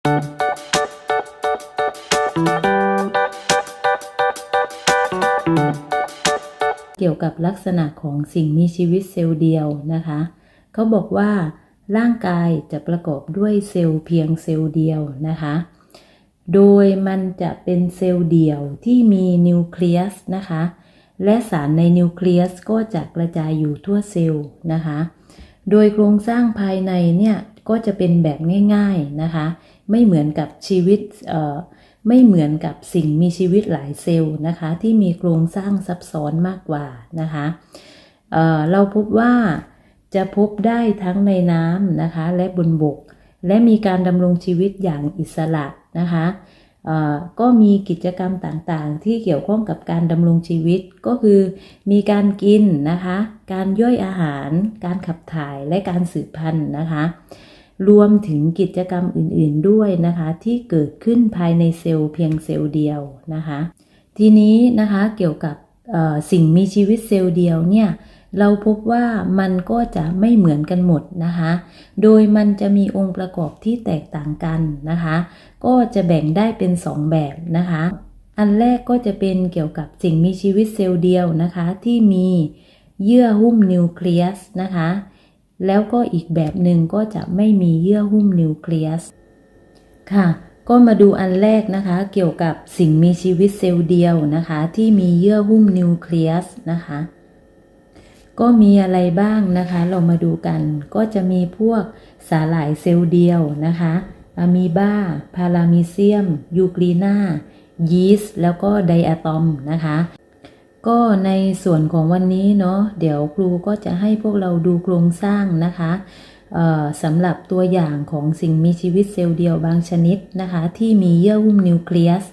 เกี่ยวกับลักษณะของสิ่งมีชีวิตเซลล์เดียวนะคะเขาบอกว่าร่างกายจะประกอบด้วยเซลล์เพียงเซลล์เดียวนะคะ โดยมันจะเป็นเซลล์เดี่ยวที่มีนิวเคลียสนะคะ และสารในนิวเคลียสก็จะกระจายอยู่ทั่วเซลล์นะคะ โดยโครงสร้างภายในเนี่ยก็จะเป็นแบบง่าย ๆนะคะ ไม่เหมือนกับชีวิตไม่เหมือนกับสิ่งมีชีวิตหลายเซลล์นะคะ ที่มีโครงสร้างซับซ้อนมากกว่านะคะเเราพบว่าจะพบได้ทั้งในน้ำนะคะ และบนบก และมีการดำรงชีวิตอย่างอิสระนะคะก็มีกิจกรรมต่างๆ ที่เกี่ยวข้องกับการดำรงชีวิตก็คือมีการกินนะคะ การย่อยอาหาร การขับถ่ายและการสืบพันธุ์นะคะ รวมถึงกิจกรรมอื่นๆด้วยนะคะ ที่เกิดขึ้นภายในเซลล์เพียงเซลล์เดียวนะคะ ทีนี้นะคะเกี่ยวกับสิ่งมีชีวิตเซลล์เดียวเนี่ยเราพบว่ามันก็จะไม่เหมือนกันหมดนะคะ โดยมันจะมีองค์ประกอบที่แตกต่างกันนะคะ ก็จะแบ่งได้เป็น 2 แบบนะคะ อันแรกก็จะเป็นเกี่ยวกับสิ่งมีชีวิตเซลล์เดียวนะคะ ที่มีเยื่อหุ้มนิวเคลียสนะคะ แล้วก็อีกแบบหนึ่งก็จะไม่มีเยื่อหุ้มนิวเคลียส ค่ะ ก็มาดูอันแรกนะคะ เกี่ยวกับสิ่งมีชีวิตเซลล์เดียวนะคะ ที่มีเยื่อหุ้มนิวเคลียสนะคะ ก็มีอะไรบ้างนะคะ เรามาดูกัน ก็จะมีพวกสาหร่ายเซลล์เดียวนะคะอะมีบาพารามิเซียม ยูกรีนายีสต์ แล้วก็ไดอะตอมนะคะ ก็ในส่วนของวันนี้เนาะเดี๋ยวครูก็จะให้พวกเราดูโครงสร้างนะคะสำหรับตัวอย่างของสิ่งมีชีวิตเซลล์เดียวบางชนิดนะคะ ที่มีเยื่อหุ้มนิวเคลียส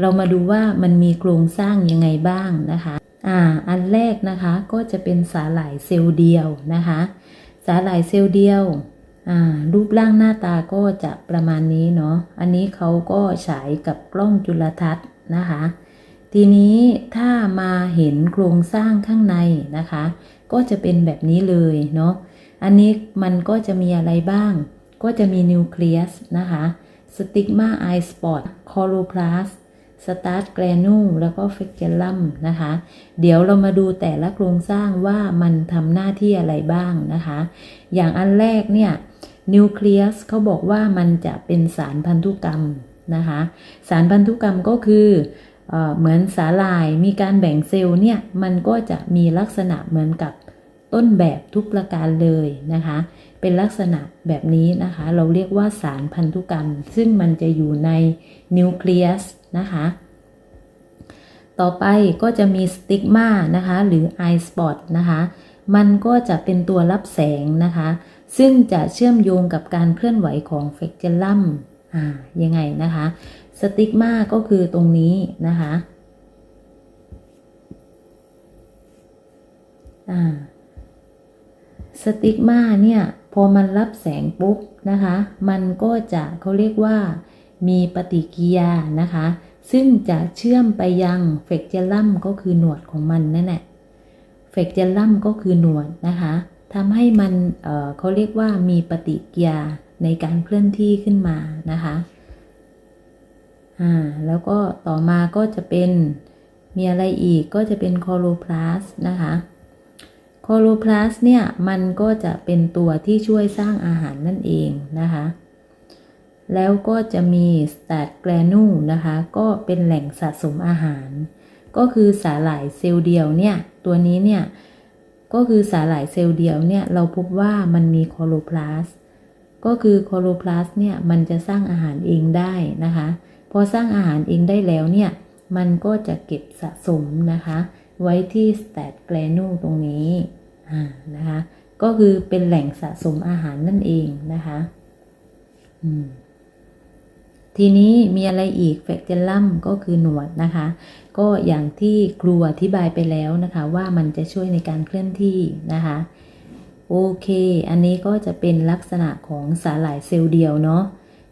เรามาดูว่ามันมีโครงสร้างยังไงบ้างนะคะอ่าอันแรกนะคะก็จะเป็นสาหร่ายเซลล์เดียวนะคะ สาหร่ายเซลล์เดียวอ่ารูปร่างหน้าตาก็จะประมาณนี้เนาะอันนี้เขาก็ฉายกับกล้องจุลทรรศน์นะคะ ทีนี้ถ้ามาเห็นโครงสร้างข้างในนะคะ ก็จะเป็นแบบนี้เลยเนาะอันนี้มันก็จะมีอะไรบ้าง ก็จะมีนิวเคลียสนะคะสติกมาไอสปอตคอโลพลาสสตาร์ตแกรนูแล้วก็เฟกเจลัมนะคะ เดี๋ยวเรามาดูแต่ละโครงสร้างว่ามันทำหน้าที่อะไรบ้างนะคะ อย่างอันแรกเนี่ยนิวเคลียสเขาบอกว่ามันจะเป็นสารพันธุกรรมนะคะ สารพันธุกรรมก็คือ เหมือนสาลายมีการแบ่งเซลล์เนี่ยมันก็จะมีลักษณะเหมือนกับต้นแบบทุกประการเลยนะคะ เป็นลักษณะแบบนี้นะคะ เราเรียกว่าสารพันธุกรรม ซึ่งมันจะอยู่ในนิวเคลียสนะคะ ต่อไปก็จะมีสติกมานะคะ หรือไอสปอตนะคะ มันก็จะเป็นตัวรับแสงนะคะ ซึ่งจะเชื่อมโยงกับการเคลื่อนไหวของเฟกเจลัมอ่ายังไงนะคะ สติกมาก็คือตรงนี้นะคะอ่าสติกมาเนี่ยพอมันรับแสงปุ๊บนะคะ มันก็จะเขาเรียกว่ามีปฏิกิริยานะคะ ซึ่งจะเชื่อมไปยังเฟกเจลัมก็คือหนวดของมันนั่นแหละเฟกเจลัมก็คือหนวดนะคะทำให้มันเเขาเรียกว่ามีปฏิกิริยาในการเคลื่อนที่ขึ้นมานะคะ อ่าแล้วก็ต่อมาก็จะเป็นมีอะไรอีกก็จะเป็นคอโลพลาสนะคะโคโลพลาสเนี่ยมันก็จะเป็นตัวที่ช่วยสร้างอาหารนั่นเองนะคะ แล้วก็จะมีสแตตแกรนูนะคะ ก็เป็นแหล่งสะสมอาหาร ก็คือสาหร่ายเซลล์เดียวเนี่ย ตัวนี้เนี่ย ก็คือสาหร่ายเซลล์เดียวเนี่ย เราพบว่ามันมีโคโลพลาสก็คือโคโลพลาสเนี่ย มันจะสร้างอาหารเองได้นะคะ พอสร้างอาหารเองได้แล้วเนี่ย มันก็จะเก็บสะสมนะคะ ไว้ที่สแตตแกรนูตรงนี้นะคะ ก็คือเป็นแหล่งสะสมอาหารนั่นเองนะคะทีนี้มีอะไรอีกแฟกเจลัมก็คือหนวดนะคะ ก็อย่างที่ครูอธิบายไปแล้วนะคะ ว่ามันจะช่วยในการเคลื่อนที่นะคะโอเค อันนี้ก็จะเป็นลักษณะของสาหร่ายเซลล์เดียวเนาะ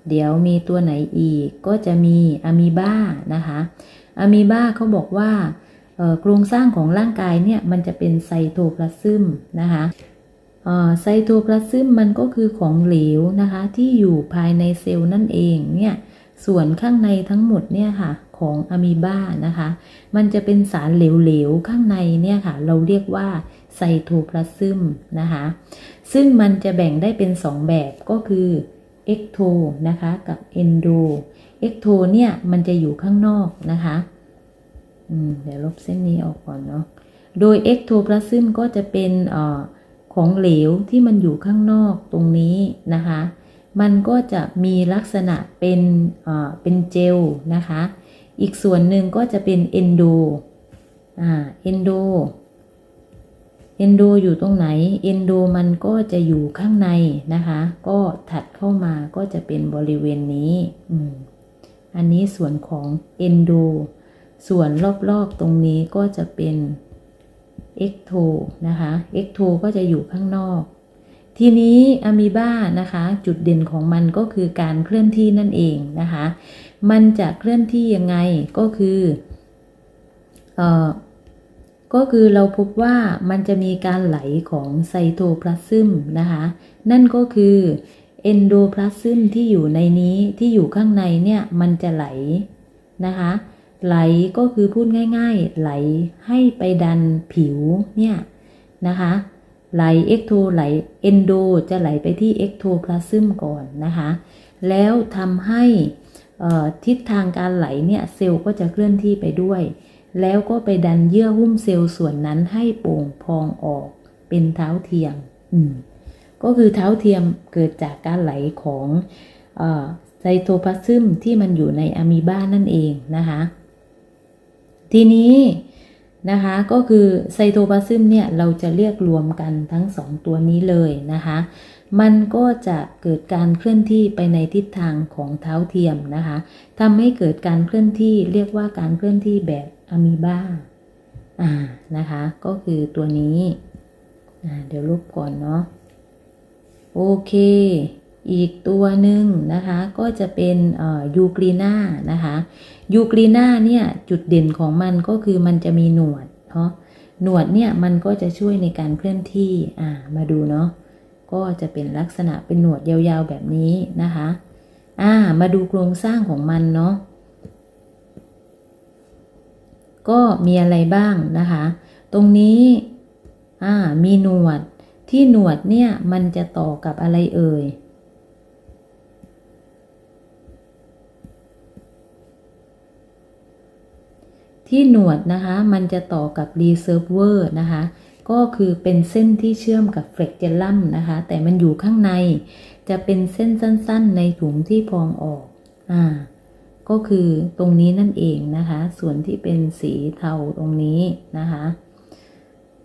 เดี๋ยวมีตัวไหนอีกก็จะมีอะมีบานะคะอะมีบาเขาบอกว่าโครงสร้างของร่างกายเนี่ยมันจะเป็นไซโทพลาซึมนะคะไซโตพลาซึมมันก็คือของเหลวนะคะที่อยู่ภายในเซลล์นั่นเองเนี่ยส่วนข้างในทั้งหมดเนี่ยค่ะของอะมีบานะคะ มันจะเป็นสารเหลวๆข้างในเนี่ยค่ะ เราเรียกว่าไซโตพลาซึมนะคะ ซึ่งมันจะแบ่งได้เป็น 2 แบบก็คือ เอ็กโทนะคะกับเอนโดเอ็กโทเนี่ยมันจะอยู่ข้างนอกนะคะอืมเดี๋ยวลบเส้นนี้ออกก่อนเนาะ โดยเอ็กโทพลาซึมก็จะเป็นเอ่อของเหลวที่มันอยู่ข้างนอกตรงนี้นะคะ มันก็จะมีลักษณะเป็นเอ่อเป็นเจลนะคะ อีกส่วนหนึ่งก็จะเป็นเอนโดอ่าเอนโด เอนโดอยู่ตรงไหน เอนโดมันก็จะอยู่ข้างในนะคะ ก็ถัดเข้ามาก็จะเป็นบริเวณนี้อืมอันนี้ส่วนของเอนโด ส่วนรอบๆตรงนี้ก็จะเป็นเอ็กโทนะคะเอ็กโทก็จะอยู่ข้างนอก ทีนี้อะมีบานะคะ จุดเด่นของมันก็คือการเคลื่อนที่นั่นเองนะคะ มันจะเคลื่อนที่ยังไงก็คือเอ่อ ก็คือเราพบว่ามันจะมีการไหลของไซโตพลาซึมนะคะ นั่นก็คือเอนโดพลาซึมที่อยู่ในนี้ที่อยู่ข้างในเนี่ย มันจะไหลนะคะ ไหลก็คือพูดง่ายๆ ไหลให้ไปดันผิวเนี่ยนะคะ ไหลเอ็กโทไหลเอนโดจะไหลไปที่เอ็กโทพลาซึมก่อนนะคะ แล้วทำให้ทิศทางการไหลเนี่ยเซลล์ก็จะเคลื่อนที่ไปด้วย แล้วก็ไปดันเยื่อหุ้มเซลล์ส่วนนั้นให้โป่งพองออก เป็นเท้าเทียม อืม ก็คือเท้าเทียมเกิดจากการไหลของไซโตพลาซึมที่มันอยู่ในอะมีบ้านั่นเองนะคะ ทีนี้นะคะก็คือไซโตพลาซึมเนี่ยเราจะเรียกรวมกันทั้งสองตัวนี้เลยนะคะ มันก็จะเกิดการเคลื่อนที่ไปในทิศทางของเท้าเทียมนะคะทำให้เกิดการเคลื่อนที่เรียกว่าการเคลื่อนที่แบบ อะมีบ้าอ่านะคะ ก็คือตัวนี้อ่าเดี๋ยวลบก่อนเนาะโอเค อีกตัวหนึ่งนะคะ ก็จะเป็นยูกรีนานะคะยูกรีนาเนี่ยจุดเด่นของมันก็คือมันจะมีหนวดเนาะหนวดเนี่ยมันก็จะช่วยในการเคลื่อนที่อ่ามาดูเนาะก็จะเป็นลักษณะเป็นหนวดยาวๆแบบนี้นะคะอ่ามาดูโครงสร้างของมันเนาะ ก็มีอะไรบ้างนะคะ ตรงนี้มีหนวดที่หนวดเนี่ยมันจะต่อกับอะไรเอ่ยที่หนวดนะคะ มันจะต่อกับ reservoir นะคะ ก็คือเป็นเส้นที่เชื่อมกับเฟลกเจลัมนะคะ แต่มันอยู่ข้างใน จะเป็นเส้นสั้นๆ ในถุงที่พองออก อ่า ก็คือตรงนี้นั่นเองนะคะ ส่วนที่เป็นสีเทาตรงนี้นะคะ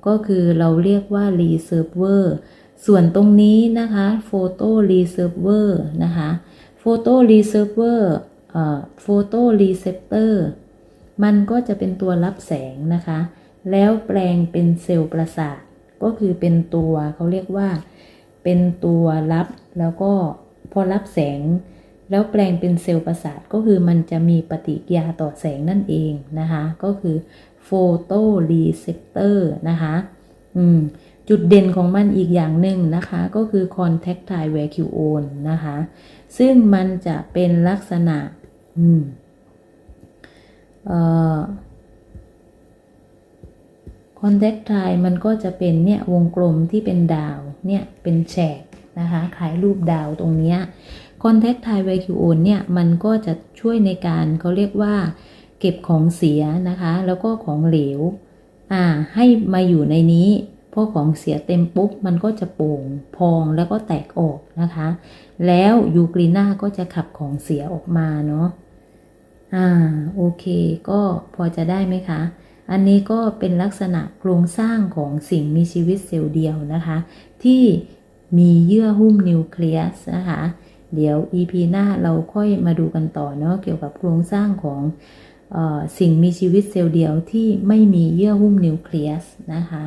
ก็คือเราเรียกว่า reservoir ส่วนตรงนี้นะคะ photo reservoir นะคะ photo reservoir เอ่อ photo receptor มันก็จะเป็นตัวรับแสงนะคะ แล้วแปลงเป็นเซลล์ประสาท ก็คือเป็นตัวเขาเรียกว่า เป็นตัวรับแล้วก็พอรับแสง แล้วแปลงเป็นเซลล์ประสาทก็คือมันจะมีปฏิกิริยาต่อแสงนั่นเองนะคะ ก็คือโฟโตรีเซปเตอร์นะคะอืมจุดเด่นของมันอีกอย่างหนึ่งนะคะ ก็คือ contactile vacuole นะคะ ซึ่งมันจะเป็นลักษณะอืมเอ่อ contactile มันก็จะเป็นเนี่ยวงกลมที่เป็นดาวเนี่ยเป็นแฉกนะคะคล้ายรูปดาวตรงเนี้ย contactile vacuole เนี่ยมันก็จะช่วยในการเขาเรียกว่า เก็บของเสียนะคะ แล้วก็ของเหลวอ่าให้มาอยู่ในนี้พอของเสียเต็มปุ๊บมันก็จะโป่งพองแล้วก็แตกออกนะคะ แล้วยูกรีน่าก็จะขับของเสียออกมาเนาะอ่าโอเค ก็พอจะได้ไหมคะ อันนี้ก็เป็นลักษณะโครงสร้างของสิ่งมีชีวิตเซลล์เดียวนะคะ ที่มีเยื่อหุ้มนิวเคลียสนะคะ เดี๋ยว EP หน้าเราค่อยมาดูกันต่อเนาะเกี่ยวกับโครงสร้างของออสิ่งมีชีวิตเซลล์เดียวที่ไม่มีเยื่อหุ้มนิวเคลียสนะคะ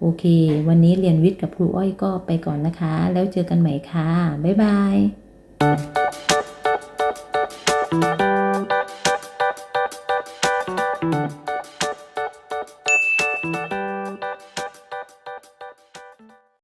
โอเค วันนี้เรียนวิทย์กับครูอ้อยก็ไปก่อนนะคะ แล้วเจอกันใหม่ค่ะ บ๊ายบาย